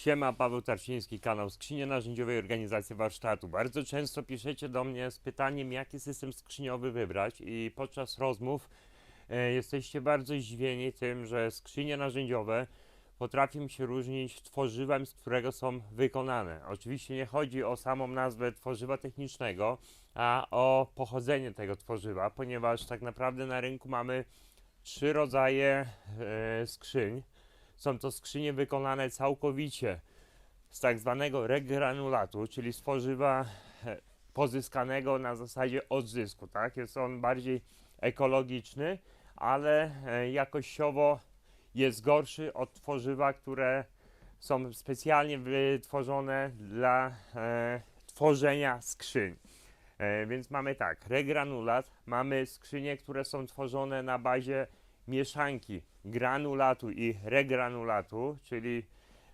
Siema, Paweł Tarczyński, kanał Skrzynie Narzędziowej Organizacji Warsztatu. Bardzo często piszecie do mnie z pytaniem, jaki system skrzyniowy wybrać i podczas rozmów e, jesteście bardzo zdziwieni tym, że skrzynie narzędziowe potrafią się różnić tworzywem, z którego są wykonane. Oczywiście nie chodzi o samą nazwę tworzywa technicznego, a o pochodzenie tego tworzywa, ponieważ tak naprawdę na rynku mamy trzy rodzaje e, skrzyń. Są to skrzynie wykonane całkowicie z tak zwanego regranulatu, czyli z tworzywa e, pozyskanego na zasadzie odzysku. Tak? Jest on bardziej ekologiczny, ale e, jakościowo jest gorszy od tworzywa, które są specjalnie wytworzone dla e, tworzenia skrzyń. E, więc mamy tak, regranulat, mamy skrzynie, które są tworzone na bazie mieszanki granulatu i regranulatu, czyli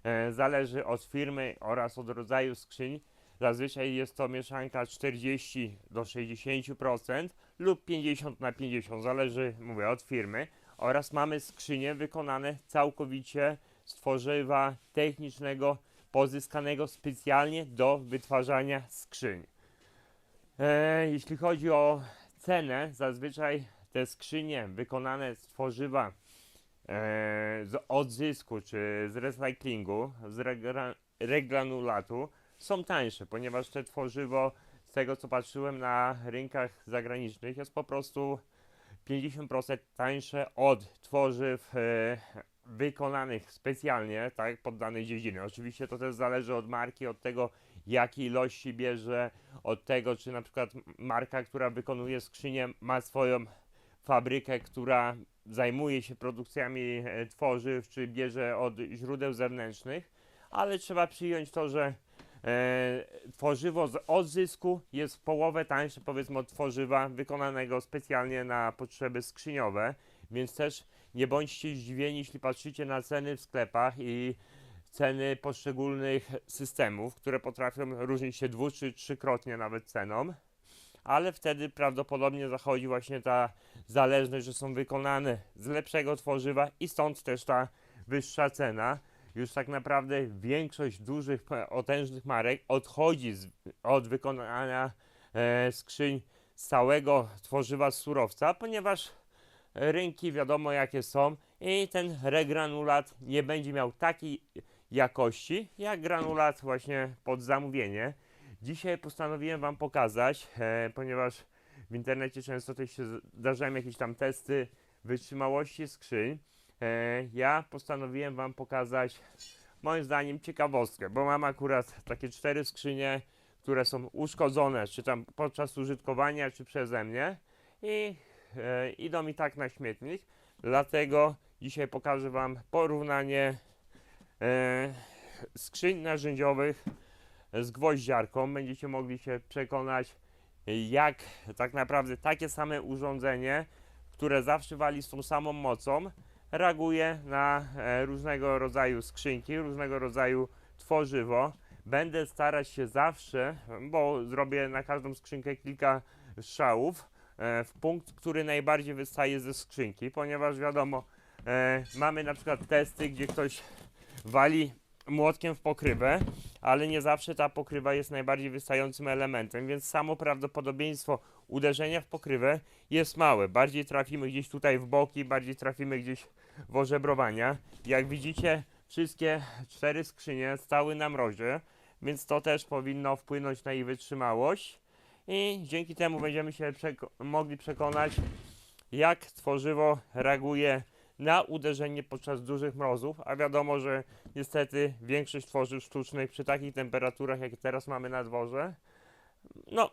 e, zależy od firmy oraz od rodzaju skrzyń. Zazwyczaj jest to mieszanka 40 do 60% lub 50 na 50, zależy, mówię, od firmy. Oraz mamy skrzynie wykonane całkowicie z tworzywa technicznego, pozyskanego specjalnie do wytwarzania skrzyń. E, jeśli chodzi o cenę, zazwyczaj te skrzynie wykonane z tworzywa z odzysku czy z recyklingu, z regra, regranulatu są tańsze, ponieważ te tworzywo, z tego co patrzyłem na rynkach zagranicznych, jest po prostu 50% tańsze od tworzyw e, wykonanych specjalnie, tak, pod dane dziedziny. Oczywiście to też zależy od marki, od tego, jakiej ilości bierze, od tego, czy na przykład marka, która wykonuje skrzynię, ma swoją fabrykę, która zajmuje się produkcjami e, tworzyw, czy bierze od źródeł zewnętrznych, ale trzeba przyjąć to, że e, tworzywo z odzysku jest w połowę tańsze powiedzmy od tworzywa wykonanego specjalnie na potrzeby skrzyniowe, więc też nie bądźcie zdziwieni, jeśli patrzycie na ceny w sklepach i ceny poszczególnych systemów, które potrafią różnić się dwu czy trzykrotnie nawet ceną, ale wtedy prawdopodobnie zachodzi właśnie ta zależność, że są wykonane z lepszego tworzywa i stąd też ta wyższa cena. Już tak naprawdę większość dużych, potężnych marek odchodzi z, od wykonania e, skrzyń z całego tworzywa z surowca, ponieważ rynki wiadomo jakie są i ten regranulat nie będzie miał takiej jakości jak granulat właśnie pod zamówienie. Dzisiaj postanowiłem Wam pokazać, e, ponieważ w internecie często też się zdarzają jakieś tam testy wytrzymałości skrzyń. E, ja postanowiłem Wam pokazać moim zdaniem ciekawostkę, bo mam akurat takie cztery skrzynie, które są uszkodzone, czy tam podczas użytkowania, czy przeze mnie i e, idą mi tak na śmietnik. Dlatego dzisiaj pokażę Wam porównanie e, skrzyń narzędziowych z gwoździarką. Będziecie mogli się przekonać, jak tak naprawdę takie same urządzenie, które zawsze wali z tą samą mocą, reaguje na e, różnego rodzaju skrzynki, różnego rodzaju tworzywo. Będę starać się zawsze, bo zrobię na każdą skrzynkę kilka strzałów, e, w punkt, który najbardziej wystaje ze skrzynki, ponieważ wiadomo, e, mamy na przykład testy, gdzie ktoś wali młotkiem w pokrywę, ale nie zawsze ta pokrywa jest najbardziej wystającym elementem, więc samo prawdopodobieństwo uderzenia w pokrywę jest małe. Bardziej trafimy gdzieś tutaj w boki, bardziej trafimy gdzieś w ożebrowania. Jak widzicie, wszystkie cztery skrzynie stały na mrozie, więc to też powinno wpłynąć na ich wytrzymałość i dzięki temu będziemy się mogli przekonać, jak tworzywo reaguje na uderzenie podczas dużych mrozów, a wiadomo, że niestety większość tworzyw sztucznych przy takich temperaturach, jakie teraz mamy na dworze, no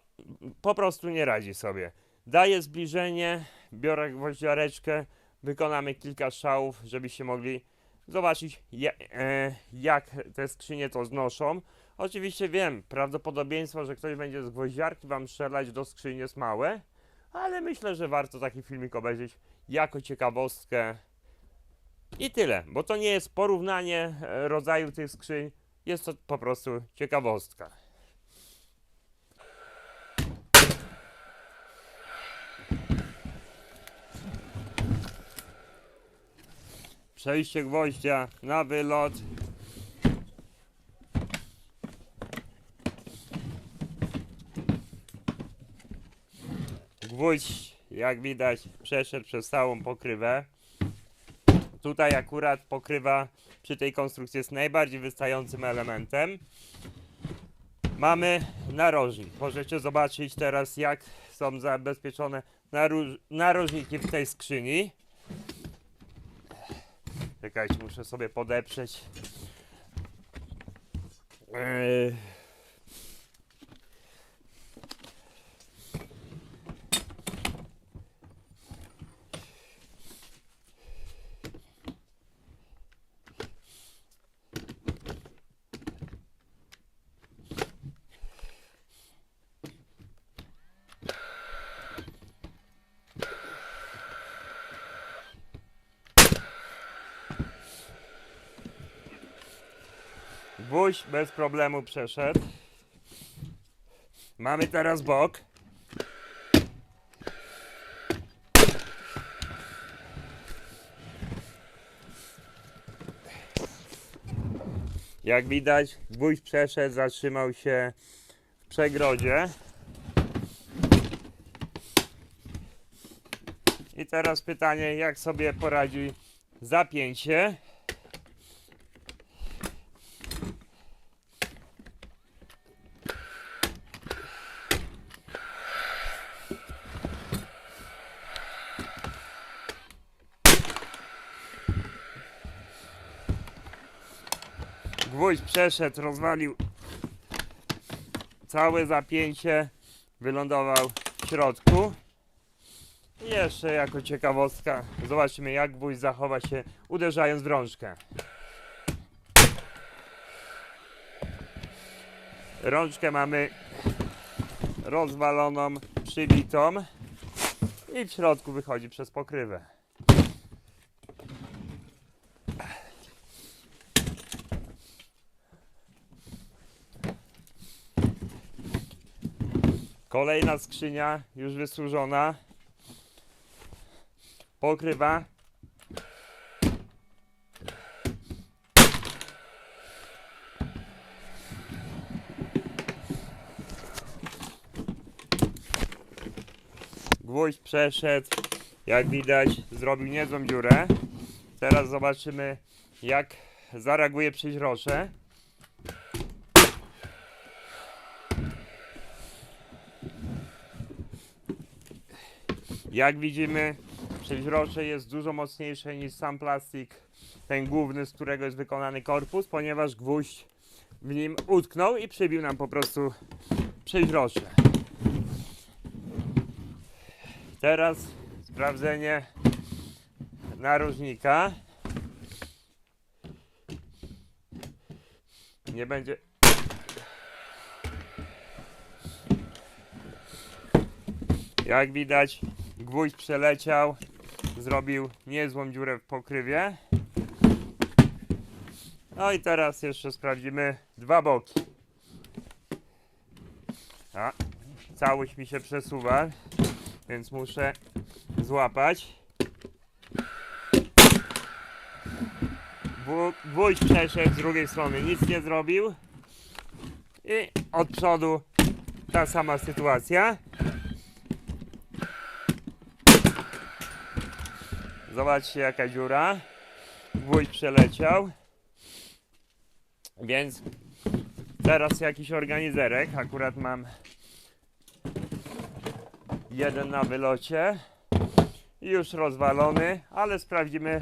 po prostu nie radzi sobie. Daję zbliżenie, biorę gwoździareczkę, wykonamy kilka strzałów, żebyście mogli zobaczyć e, jak te skrzynie to znoszą. Oczywiście wiem, prawdopodobieństwo, że ktoś będzie z gwoździarki wam strzelać do skrzyni jest małe, ale myślę, że warto taki filmik obejrzeć jako ciekawostkę. I tyle, bo to nie jest porównanie e, rodzaju tych skrzyń, jest to po prostu ciekawostka. Przejście gwoździa na wylot. Gwóźdź, jak widać, przeszedł przez całą pokrywę. Tutaj akurat pokrywa przy tej konstrukcji jest najbardziej wystającym elementem. Mamy narożnik. Możecie zobaczyć teraz, jak są zabezpieczone narożniki w tej skrzyni. Czekajcie, muszę sobie podeprzeć. Yy. Gwóźdź bez problemu przeszedł. Mamy teraz bok. Jak widać, gwóźdź przeszedł, zatrzymał się w przegrodzie. I teraz pytanie, jak sobie poradzi zapięcie. Gwóźdź przeszedł, rozwalił całe zapięcie, wylądował w środku. I jeszcze jako ciekawostka, zobaczymy jak gwóźdź zachowa się uderzając w rączkę. Rączkę mamy rozwaloną, przybitą i w środku wychodzi przez pokrywę. Kolejna skrzynia już wysłużona. Pokrywa. Gwóźdź przeszedł. Jak widać, zrobił niezłą dziurę. Teraz zobaczymy, jak zareaguje przeźrocze. Jak widzimy, przeźrocze jest dużo mocniejsze niż sam plastik, ten główny, z którego jest wykonany korpus, ponieważ gwóźdź w nim utknął i przybił nam po prostu przeźrocze. Teraz sprawdzenie narożnika. Nie będzie Jak widać, gwóźdź przeleciał, zrobił niezłą dziurę w pokrywie. No i teraz jeszcze sprawdzimy dwa boki. A, całość mi się przesuwa, więc muszę złapać. Gwóźdź przeszedł z drugiej strony, nic nie zrobił. I od przodu ta sama sytuacja. Zobaczcie jaka dziura. Gwóźdź przeleciał. Więc teraz jakiś organizerek. Akurat mam jeden na wylocie. Już rozwalony, ale sprawdzimy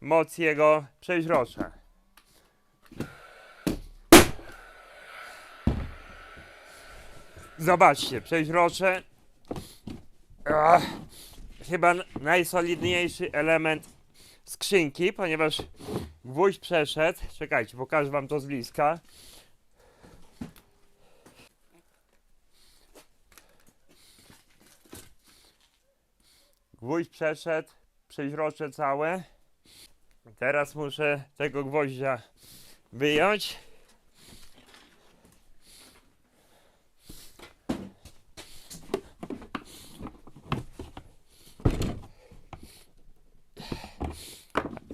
moc jego przeźrocza. Zobaczcie, przeźrocze. Chyba najsolidniejszy element skrzynki, ponieważ gwóźdź przeszedł. Czekajcie, pokażę wam to z bliska. Gwóźdź przeszedł, przeźrocze całe. Teraz muszę tego gwoździa wyjąć.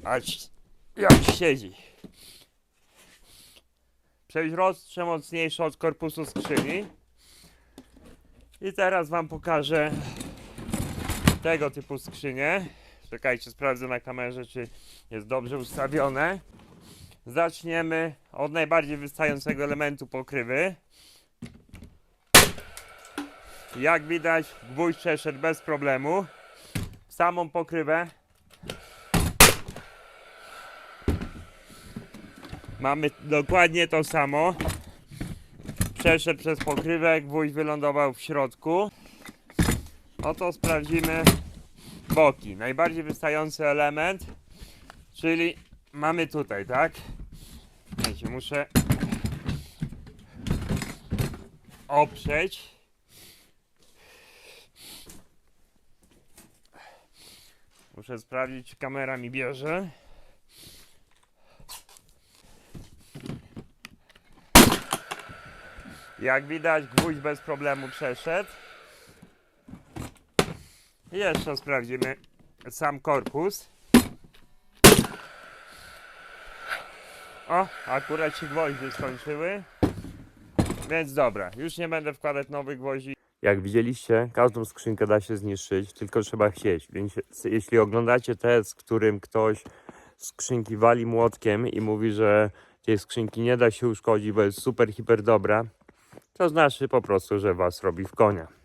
Ać, jak siedzi. Przeźrocze mocniejsze od korpusu skrzyni. I teraz wam pokażę tego typu skrzynie. Czekajcie, sprawdzę na kamerze, czy jest dobrze ustawione. Zaczniemy od najbardziej wystającego elementu pokrywy. Jak widać, gwóźdź przeszedł bez problemu. Samą pokrywę mamy dokładnie to samo. Przeszedł przez pokrywę, gwóźdź wylądował w środku. Oto sprawdzimy boki. Najbardziej wystający element, czyli mamy tutaj, tak? Muszę oprzeć. Muszę sprawdzić, czy kamera mi bierze. Jak widać, gwóźdź bez problemu przeszedł. Jeszcze sprawdzimy sam korpus. O, akurat się gwoździe skończyły. Więc dobra, już nie będę wkładać nowych gwoździ. Jak widzieliście, każdą skrzynkę da się zniszczyć, tylko trzeba chcieć. Więc jeśli oglądacie test, w którym ktoś skrzynki wali młotkiem i mówi, że tej skrzynki nie da się uszkodzić, bo jest super, hiper dobra, to znaczy po prostu, że was robi w konia.